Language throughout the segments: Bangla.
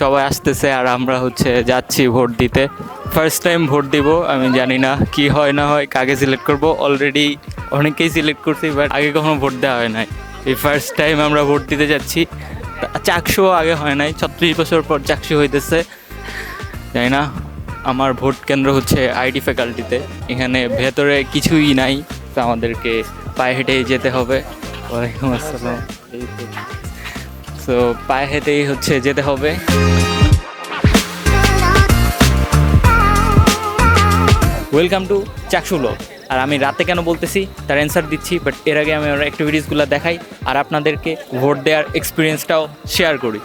সবাই আসতেছে আর আমরা হচ্ছে যাচ্ছি ভোট দিতে। ফার্স্ট টাইম ভোট দিব, আমি জানি না কি হয় না হয়, কাকে সিলেক্ট করব। অলরেডি অনেকেই সিলেক্ট করছি বাট আগে কখনো ভোট দেওয়া হয় নাই। এই ফার্স্ট টাইম আমরা ভোট দিতে যাচ্ছি। চাকসু আগে হয় নাই, ছত্রিশ বছর পর চাকসু হইতেছে। জানি না, আমার ভোট কেন্দ্র হচ্ছে আইডি ফ্যাকাল্টিতে এখানে ভেতরে কিছুই নাই, তো আমাদেরকে পায়ে হেঁটেই যেতে হবে। ওয়ালাইকুম আসসালাম। তো পায়ে হেঁটেই হচ্ছে যেতে হবে। ওয়েলকাম টু চাকসুলো আর আমি রাতে কেন বলতেছি, তার অ্যান্সার দিচ্ছি বাট এর আগে আমি আমার অ্যাক্টিভিটিসগুলো দেখাই, আর আপনাদেরকে ভোট দেওয়ার এক্সপিরিয়েন্সটাও শেয়ার করি।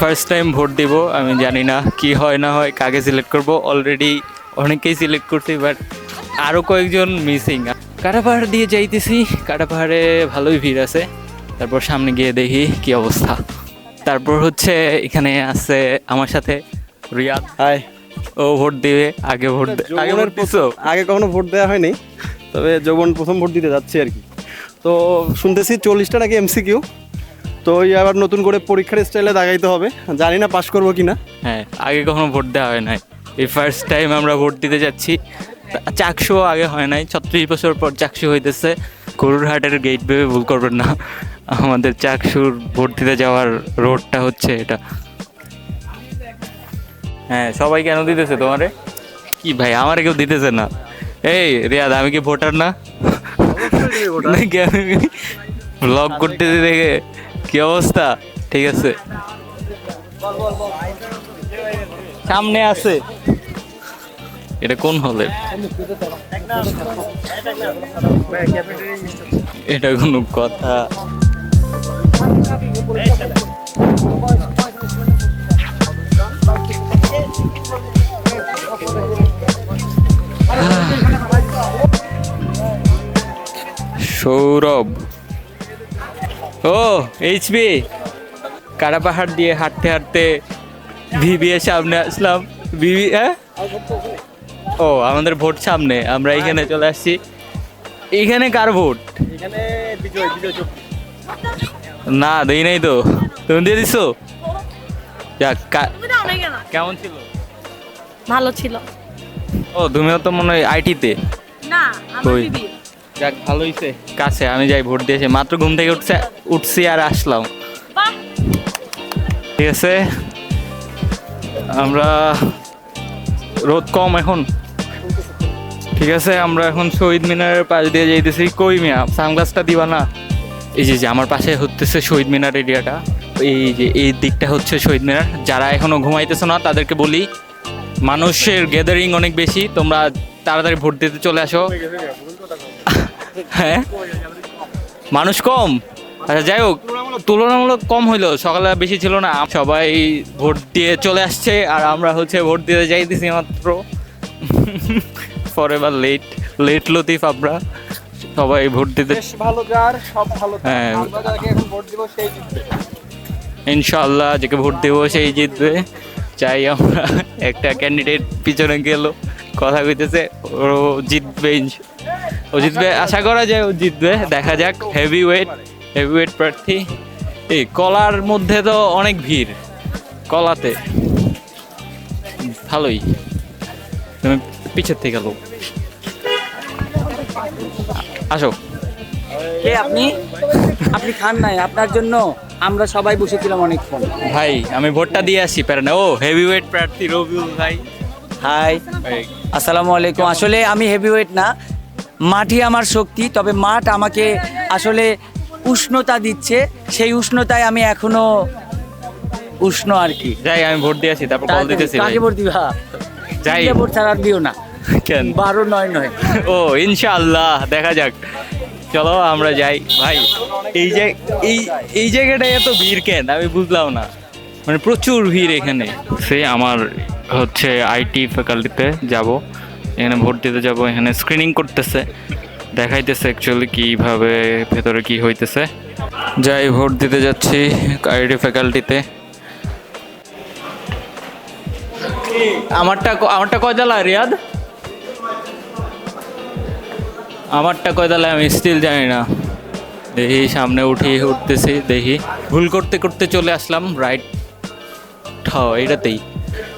ফার্স্ট টাইম ভোট দিব, আমি জানি না কি হয়, না হয়, কাকে সিলেক্ট করব। অলরেডি অনেকেই সিলেক্ট করছি বাট আরও কয়েকজন মিসিং কাটাপাহাড় দিয়ে যাইতেছি কাটাপাহাড়ে ভালোই ভিড় আছে। তারপর সামনে গিয়ে দেখি কি অবস্থা। তারপর হচ্ছে এখানে আছে আমার সাথে রিয়াদ। হাই। ও ভোট দিবে আগে ভোট আগে ভোট দিছো? আগে কখনো ভোট দেওয়া হয়নি তবে যৌবন প্রথম ভোট দিতে যাচ্ছি আর কি। তো শুনতেছি চল্লিশটা নাকি এমসিকিউ তো ওই আবার নতুন করে পরীক্ষার স্টাইলে দাগাইতে হবে। জানি না পাশ করব কি না হ্যাঁ আগে কখনো ভোট দেওয়া হয় নাই। এই ফার্স্ট টাইম আমরা ভোট দিতে যাচ্ছি। চাকসু আগে হয় নাই ছত্রিশ বছর পর চাকসু হইতেছে। গরুরহাটের গেট ভেবে ভুল করবেন না। আমাদের চাকসুর ভোট দিতে যাওয়ার রোডটা হচ্ছে এটা। হ্যাঁ সবাই কেন দিতেছে তোমারে? কি ভাই আমার কেউ দিতেছে না। এই রিয়াদ আমি কি ভোটার না? নাকি আমি ব্লগ করতেছি দেখে কি অবস্থা? ঠিক আছে। সামনে আছে। এটা কোন হলে? এটা কোনো কথা। সৌরভ। ও এইচবি কারা পাহাড় দিয়ে হাঁটতে হাঁটতে ভিবি সামনে আসলাম। ভিবি হ্যাঁ? ও, আমাদের ভোট সামনে। আমরা এখানে চলে আসছি। এখানে কার ভোট? এখানে বিজয় বিজয় না দেই নাই তো। তুমি দিয়ে দিছো? যাক কেমন ছিল? ভালো ছিল। ও তুমিও তো মনে হয় আইটিতে? না আমার? যাক ভালো হইছে। কাছে আমি যাই ভোট দিয়েছি মাত্র ঘুম থেকে উঠছে উঠছি আর আসলাম। ঠিক আছে? আমরা রোদ কম এখন। ঠিক আছে আমরা এখন শহীদ মিনারের পাশ দিয়ে যাইতেছি। কই মিয়া? সানগ্লাসটা দিবা না। এই যে যে আমার পাশে হতেছে শহীদ মিনার এরিয়াটা, এই যে, এই দিকটা হচ্ছে শহীদ মিনার। যারা এখনও ঘুমাইতেছো না, তাদেরকে বলি, মানুষের গ্যাদারিং অনেক বেশি, তোমরা তাড়াতাড়ি ভোট দিতে চলে আসো। হ্যাঁ? মানুষ কম? আচ্ছা যাই হোক, তুলনামূলক কম হইল, সকালে বেশি ছিল না। সবাই ভোট দিয়ে চলে আসছে, আর আমরা হচ্ছে ভোট দিতে যাইতেছি মাত্র। ফর এবার লেট লেট লতিফ আমরা সবাই ভোট দিতে বেশ ভালো যার সব ভালো হ্যাঁ। আমরা যাকে এখন ভোট দিব সেই জিতবে। ইনশাল্লাহ যাকে ভোট দেবো সেই জিতবে। চাই আমরা একটা ক্যান্ডিডেট পিছনে গেল কথা কইতেছে ও জিতবে ও জিতবে আশা করা যায় ও জিতবে। দেখা যাক হেভি ওয়েট হেভি ওয়েট প্রার্থী। এই কলার মধ্যে তো অনেক ভিড় কলাতে। ভালোই। তুমি পিছের থেকে গেলো। আসো। কে আপনি? আপনি খান নাই আপনার জন্য আমরা সবাই বসেছিলাম অনেকক্ষণ ভাই আমি ভোটটা দিয়ে আসি প্যারা ও হেভি ওয়েট প্রার্থী রবিউল ভাই। হাই। আসসালামু আলাইকুম। আসলে আমি হেভিওয়েট না। মাঠই আমার শক্তি তবে মাঠ আমাকে আসলে উষ্ণতা দিচ্ছে। সেই উষ্ণতায় আমি এখনও উষ্ণ আর কি। যাই আমি ভোট দিয়ে আসি তারপর কল দিতেছি। কাকে ভোট দিবা? যাই। ভোট ছাড়া দিও না। কেন? বারো নয় নয়। ও ইনশাআল্লাহ দেখা যাক। চলো আমরা যাই। ভাই এই যে এই এই জায়গাটায় এত ভিড় কেন? আমি বুঝলাম না। মানে প্রচুর ভিড় এখানে। সে আমার হচ্ছে আইটি ফ্যাকাল্টিতে যাব। এখানে ভোট দিতে যাব। এখানে স্ক্রিনিং করতেছে। দেখাইতেছে অ্যাকচুয়ালি কীভাবে ভেতরে কি হইতেছে। যাই ভোট দিতে যাচ্ছি আইটি ফ্যাকাল্টিতে আমারটা ক- আমারটা কয় রিয়াদ? আমারটা কয় দালা আমি স্টিল জানি না। দেখি, সামনে উঠি, উঠতেছি, দেখি। ভুল করতে করতে চলে আসলাম রাইট হ্যাঁ এটাতেই।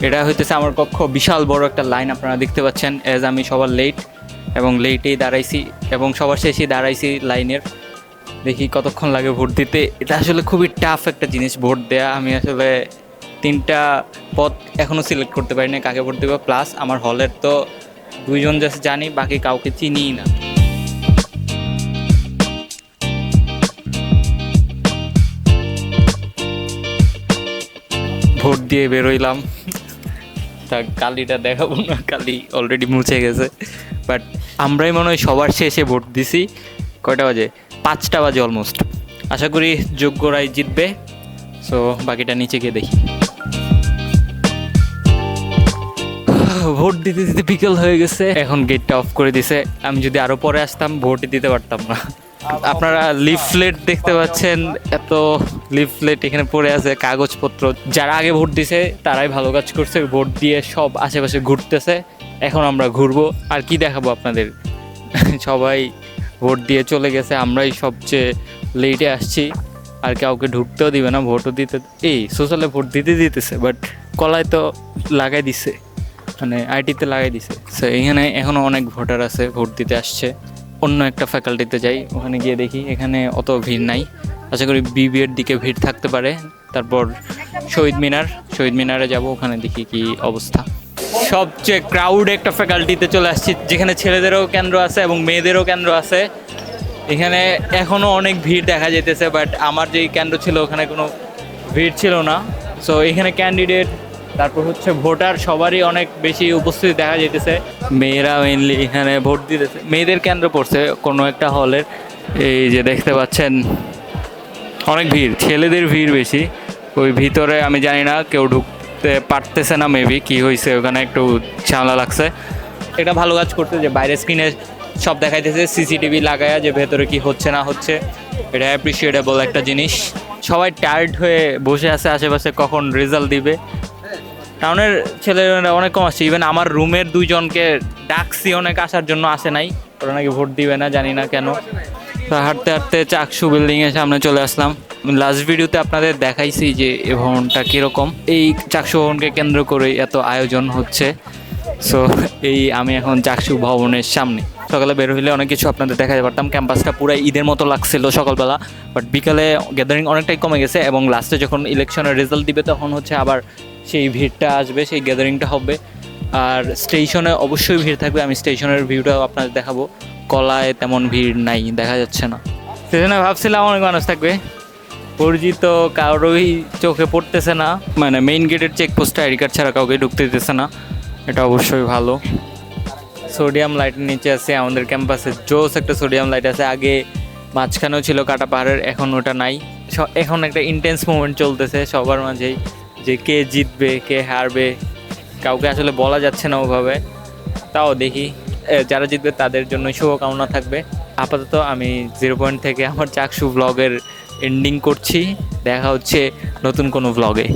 এটা হইতেছে আমার কক্ষ, বিশাল বড় একটা লাইন আপনারা দেখতে পাচ্ছেন অ্যাজ আমি সবার লেট এবং লেটেই দাঁড়াইছি এবং সবার শেষেই দাঁড়াইছি লাইনের দেখি কতক্ষণ লাগে ভোট দিতে। এটা আসলে খুবই টাফ একটা জিনিস, ভোট দেয়া। আমি আসলে তিনটা পথ এখনও সিলেক্ট করতে পারি না কাকে ভোট দেবো। প্লাস আমার হলের তো দুইজন জাস্ট জানি, বাকি কাউকে চিনিই না। ভোট দিয়ে বেরোইলাম। তা কালিটা দেখাবো না, কালি অলরেডি মুছে গেছে। বাট আমরাই মনে হয় সবার শেষে ভোট দিছি। কয়টা বাজে? পাঁচটা বাজে অলমোস্ট আশা করি যোগ্য যোগ্যরাই জিতবে। সো বাকিটা নিচে গিয়ে দেখি। ভোট দিতে দিতে বিকেল হয়ে গেছে। এখন গেটটা অফ করে দিছে। আমি যদি আরও পরে আসতাম ভোট দিতে পারতাম না। আপনারা লিফলেট দেখতে পাচ্ছেন, এত লিফলেট এখানে পড়ে আছে, কাগজপত্র। যারা আগে ভোট দিছে, তারাই ভালো কাজ করছে। ভোট দিয়ে সব আশেপাশে ঘুরতেছে। এখন আমরা ঘুরবো। আর কি দেখাবো আপনাদের? সবাই ভোট দিয়ে চলে গেছে। আমরাই সবচেয়ে লেটে আসছি। আর কাউকে ঢুকতেও দিবে না, ভোটও দিতে এই, সোশ্যালে ভোট দিতে দিতেছে বাট কলায় তো লাগাই দিছে। মানে আইটিতে লাগাই দিছে। সো এখানে এখনও অনেক ভোটার আছে, ভোট দিতে আসছে। অন্য একটা ফ্যাকাল্টিতে যাই, ওখানে গিয়ে দেখি। এখানে অত ভিড় নাই। আশা করি বিবিএর দিকে ভিড় থাকতে পারে। তারপর শহীদ মিনার, শহীদ মিনারে যাব, ওখানে দেখি কি অবস্থা। সবচেয়ে ক্রাউড একটা ফ্যাকাল্টিতে চলে আসছি, যেখানে ছেলেদেরও কেন্দ্র আছে এবং মেয়েদেরও কেন্দ্র আছে। এখানে এখনও অনেক ভিড় দেখা যেতেছে বাট আমার যেই কেন্দ্র ছিল, ওখানে কোনো ভিড় ছিল না। সো এখানে ক্যান্ডিডেট তারপর হচ্ছে ভোটার, সবারই অনেক বেশি উপস্থিতি দেখা যেতেছে মেয়েরা মেনলি এখানে ভোট দিতেছে। মেয়েদের কেন্দ্র পড়ছে কোনো একটা হলের এই যে দেখতে পাচ্ছেন অনেক ভিড়, ছেলেদের ভিড় বেশি। ওই ভিতরে আমি জানি না, কেউ ঢুকতে পারতেছে না মেবি কি হয়েছে ওখানে একটু ঝামেলা লাগছে। এটা ভালো কাজ করতে যে বাইরের স্ক্রিনে সব দেখাইতেছে সিসিটিভি লাগায়া যে ভেতরে কি হচ্ছে না হচ্ছে। এটা অ্যাপ্রিসিয়েটেবল একটা জিনিস। সবাই টায়ার্ড হয়ে বসে আছে আশেপাশে, কখন রেজাল্ট দিবে। টাউনের ছেলেরা অনেক কম আসছে। ইভেন আমার রুমের দুইজনকে ডাকছি অনেক আসার জন্য, আসে নাই। ওরা নাকি ভোট দিবে না, জানি না কেন। হাঁটতে হাঁটতে চাকসু বিল্ডিংয়ের সামনে চলে আসলাম। লাস্ট ভিডিওতে আপনাদের দেখাইছি যে এই ভবনটা কীরকম। এই চাকসু ভবনকে কেন্দ্র করে এত আয়োজন হচ্ছে। সো এই আমি এখন চাকসু ভবনের সামনে। সকালে বের হইলে অনেক কিছু আপনাদের দেখাতে পারতাম। ক্যাম্পাসটা পুরো ঈদের মতো লাগছিল সকালবেলা। বাট বিকালে গ্যাদারিং অনেকটাই কমে গেছে এবং লাস্টে যখন ইলেকশনের রেজাল্ট দিবে তখন হচ্ছে আবার সেই ভিড়টা আসবে, সেই গ্যাদারিংটা হবে। আর স্টেশনে অবশ্যই ভিড় থাকবে। আমি স্টেশনের ভিউটাও আপনাদের দেখাবো। কলায় তেমন ভিড় নাই, দেখা যাচ্ছে না। সেজন্য ভাবছিলাম অনেক মানুষ থাকবে। পরিচিত কারোই চোখে পড়তেছে না। মানে মেইন গেটের চেকপোস্টে আইডি কার্ড ছাড়া কাউকে ঢুকতে দিতেছে না। এটা অবশ্যই ভালো। সোডিয়াম লাইটের নিচে আছে আমাদের ক্যাম্পাসে জোস একটা সোডিয়াম লাইট আছে। আগে মাঝখানেও ছিল কাটা পাহাড়ের, এখন ওটা নাই। এখন একটা ইন্টেন্স মুভমেন্ট চলতেছে সবার মাঝেই। যে কে জিতবে, কে হারবে, কাউকে আসলে বলা যাচ্ছে না ওভাবে। তাও দেখি। যারা জিতবে তাদের জন্য শুভকামনা থাকবে। আপাতত আমি জিরো পয়েন্ট থেকে আমার চাকসু ব্লগের এন্ডিং করছি। দেখা হচ্ছে নতুন কোনো ব্লগে